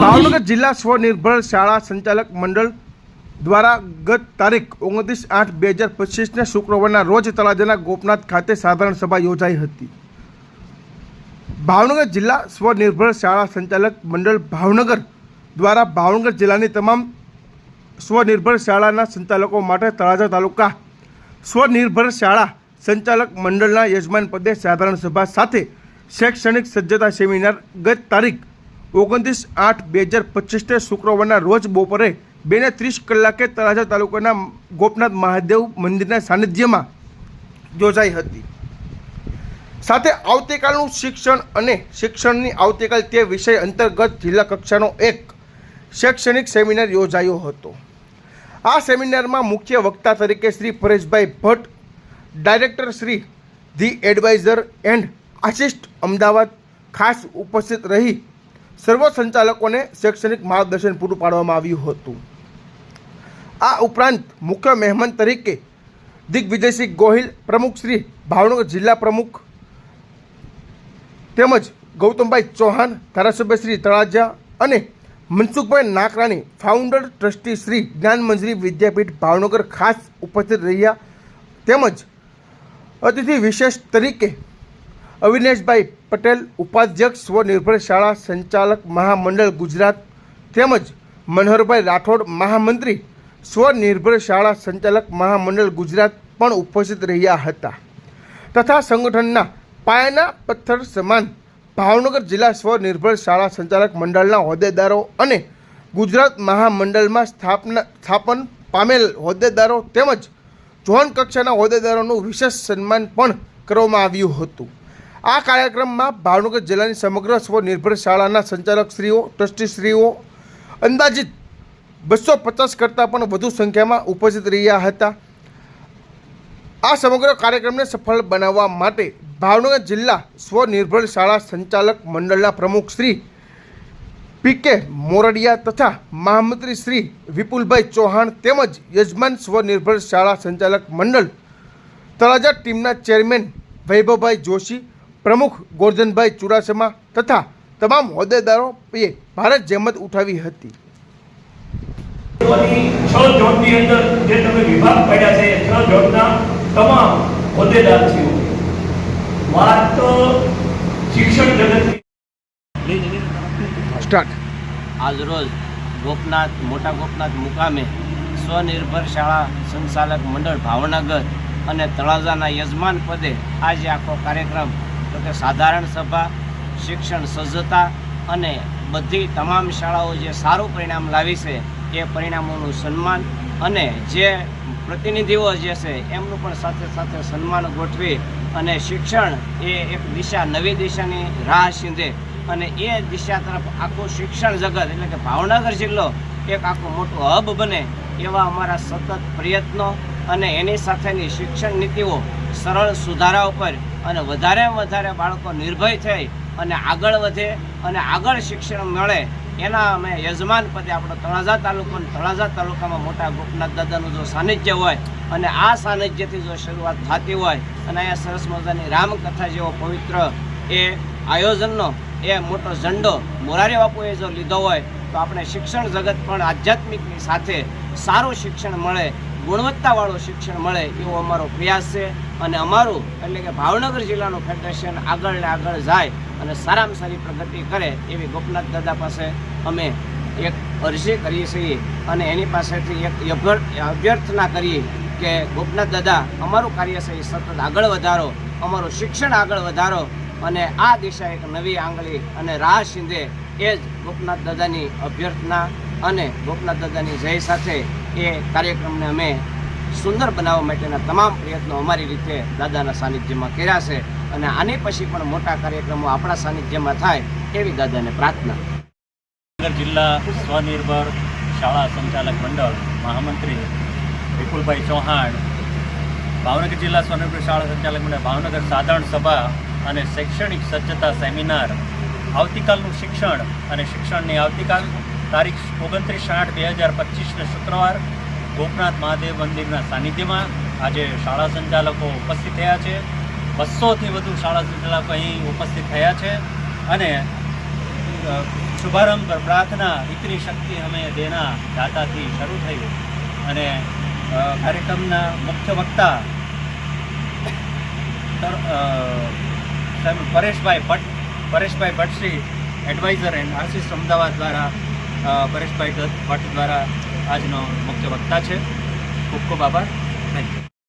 ભાવનગર જિલ્લા સ્વનિર્ભર શાળા સંચાલક મંડળ દ્વારા ગત તારીખ ઓગણત્રીસ આઠ બે હજાર પચીસને શુક્રવારના રોજ તળાજાના ગોપનાથ ખાતે સાધારણ સભા યોજાઈ હતી. ભાવનગર જિલ્લા સ્વનિર્ભર શાળા સંચાલક મંડળ ભાવનગર દ્વારા ભાવનગર જિલ્લાની તમામ સ્વનિર્ભર શાળાના સંચાલકો માટે તળાજા તાલુકા સ્વનિર્ભર શાળા સંચાલક મંડળના યજમાન પદે સાધારણ સભા સાથે શૈક્ષણિક સજ્જતા સેમિનાર ગત તારીખ ઓગણત્રીસ આઠ બે હજાર પચીસને શુક્રવારના રોજ બપોરે બે ને ત્રીસ કલાકે તળાજા તાલુકાના ગોપનાથ મહાદેવ મંદિરના સાનિધ્યમાં યોજાઈ હતી. સાથે આવતીકાલનું શિક્ષણ અને શિક્ષણની આવતીકાલ તે વિષય અંતર્ગત જિલ્લા કક્ષાનો એક શૈક્ષણિક સેમિનાર યોજાયો હતો. આ સેમિનારમાં મુખ્ય વક્તા તરીકે Shri Pareshbhai Bhatt, director Shri the advisor and assist Ahmedabad ખાસ ઉપસ્થિત રહી સર્વ સંચાલકોને શૈક્ષણિક માર્ગદર્શન પૂરું પાડવામાં આવ્યું હતું. આ ઉપરાંત મુખ્ય મહેમાન તરીકે દિગ્વિજયસિંહ ગોહિલ પ્રમુખ શ્રી ભાવનગર જિલ્લા પ્રમુખ તેમજ ગૌતમભાઈ ચૌહાણ, ધારાસભ્ય શ્રી તળાજા અને મનસુખભાઈ નાકરાણી ફાઉન્ડર ટ્રસ્ટી શ્રી જ્ઞાન મંજરી વિદ્યાપીઠ ભાવનગર ખાસ ઉપસ્થિત રહ્યા. તેમજ અતિથિ વિશેષ તરીકે અવિનેશભાઈ પટેલ, ઉપાધ્યક્ષ, સ્વનિર્ભર શાળા સંચાલક, મહામંડળ ગુજરાત, તેમજ મનોહરભાઈ રાઠોડ, મહામંત્રી, સ્વનિર્ભર શાળા સંચાલક, મહામંડળ ગુજરાત પણ ઉપસ્થિત રહ્યા હતા. તથા સંગઠનના પાયાના પથ્થર સમાન ભાવનગર જિલ્લા સ્વનિર્ભર શાળા સંચાલક મંડળના હોદ્દેદારો અને ગુજરાત મહામંડળમાં સ્થાપના, સ્થાપન પામેલ હોદ્દેદારો તેમજ ઝોન કક્ષાના હોદ્દેદારોનું વિશેષ સન્માન પણ કરવામાં આવ્યું હતું. આ કાર્યક્રમમાં ભાવનગર જિલ્લાની સમગ્ર સ્વનિર્ભર શાળાના સંચાલકશ્રીઓ, ટ્રસ્ટીશ્રીઓ, અંદાજિત બસો પચાસ કરતાં પણ વધુ સંખ્યામાં ઉપસ્થિત રહ્યા હતા. આ સમગ્ર કાર્યક્રમને સફળ બનાવવા માટે ભાવનગર જિલ્લા સ્વનિર્ભર શાળા સંચાલક મંડળના પ્રમુખ શ્રી પી કે મોરડિયા તથા મહામંત્રી શ્રી વિપુલભાઈ ચૌહાણ તેમજ યજમાન સ્વનિર્ભર શાળા સંચાલક મંડળ તળાજા ટીમના ચેરમેન વૈભવભાઈ જોશી પ્રમુખ ગોરધનભાઈ ચુડાસમા તથા તમામ હોદ્દેદારોએ ભારત જહેમત ઉઠાવી હતી. છ ઝોનની અંદર જે તમે વિભાગ પાડ્યા છે છ ઝોનના તમામ હોદ્દેદાર છે વાત શિક્ષણ જગત સ્ટાર્ટ. આજરોજ ગોપનાથ મોટા ગોપનાથ મુકામે સ્વનિર્ભર શાળા સંચાલક મંડળ ભાવનગર અને તળાજાના યજમાન પદે આજે આખો કાર્યક્રમ તો કે સાધારણ સભા, શિક્ષણ સજ્જતા અને બધી તમામ શાળાઓ જે સારું પરિણામ લાવી છે, એ પરિણામોનું સન્માન અને જે પ્રતિનિધિઓ જે છે, એમનું પણ સાથે સાથે સન્માન ગોઠવી અને શિક્ષણ એ એક દિશા, નવી દિશાની રાહ સીંધે અને એ દિશા તરફ આખું શિક્ષણ જગત, એટલે કે ભાવનગર જિલ્લો, એક આખું મોટું હબ બને એવા અમારા સતત પ્રયત્નો અને એની સાથેની શિક્ષણ નીતિઓ સરળ સુધારા ઉપર અને વધારે વધારે બાળકો નિર્ભય થઈ અને આગળ વધે અને આગળ શિક્ષણ મળે, એના અમે યજમાન પદે આપણો તળાજા તાલુકો તળાજા તાલુકામાં મોટા ગોપનાથ દાદાનું જો સાનિધ્ય હોય અને આ સાનિધ્યથી જો શરૂઆત થતી હોય અને અહીંયા સરસ મજાની રામકથા જેવો પવિત્ર એ આયોજનનો એ મોટો ઝંડો મોરારી બાપુએ જો લીધો હોય, તો આપણે શિક્ષણ જગત પણ આધ્યાત્મિકની સાથે સારું શિક્ષણ મળે ગુણવત્તાવાળું શિક્ષણ મળે એવો અમારો પ્રયાસ છે અને અમારું એટલે કે ભાવનગર જિલ્લાનું ફેડરેશન આગળ ને આગળ જાય અને સારામાં સારી પ્રગતિ કરે એવી ગોપનાથ દાદા પાસે અમે એક અરજી કરીએ છીએ અને એની પાસેથી એક અભ્યર- અભ્યર્થના કરીએ કે ગોપનાથ દાદા, અમારું કાર્ય છે એ સતત આગળ વધારો, અમારું શિક્ષણ આગળ વધારો અને આ દિશા એક નવી આંગળી અને રાહ સિંધે એ જ ગોપનાથ દાદાની અભ્યર્થના અને ગોપનાથ દાદાની જય સાથે એ કાર્યક્રમને અમે સુંદર બનાવવા માટેના તમામ પ્રયત્નો અમારી રીતે દાદાના સાનિધ્યમાં કર્યા છે અને આની પછી પણ મોટા કાર્યક્રમો આપણા સાનિધ્યમાં થાય એવી દાદાને પ્રાર્થના. જિલ્લા સ્વનિર્ભર શાળા સંચાલક મંડળ મહામંત્રી વિપુલભાઈ ચૌહાણ, ભાવનગર જિલ્લા સ્વનિર્ભર શાળા સંચાલક મંડળ ભાવનગર સાધારણ સભા અને શૈક્ષણિક સજ્જતા સેમિનાર આવતીકાલનું શિક્ષણ અને શિક્ષણની આવતીકાલ તારીખ ઓગણત્રીસ આઠ બે હજાર પચીસને શુક્રવાર ગોપનાથ મહાદેવ મંદિરના સાનિધ્યમાં આજે શાળા સંચાલકો ઉપસ્થિત થયા છે. બસોથી વધુ શાળા સંચાલકો અહીં ઉપસ્થિત થયા છે અને શુભારંભ પર પ્રાર્થના ઇતની શક્તિ અમે દેના દાતાથી શરૂ થયું અને કાર્યક્રમના મુખ્ય વક્તા પરેશભાઈ ભટ્ટ, પરેશભાઈ ભટ્ટશ્રી એડવાઇઝર એન્ડ આશિષ અમદાવાદ દ્વારા પરેશભાઈ ભટ્ટ દ્વારા આજનો મુખ્ય વક્તા છે. ખૂબ ખૂબ આભાર. Thank you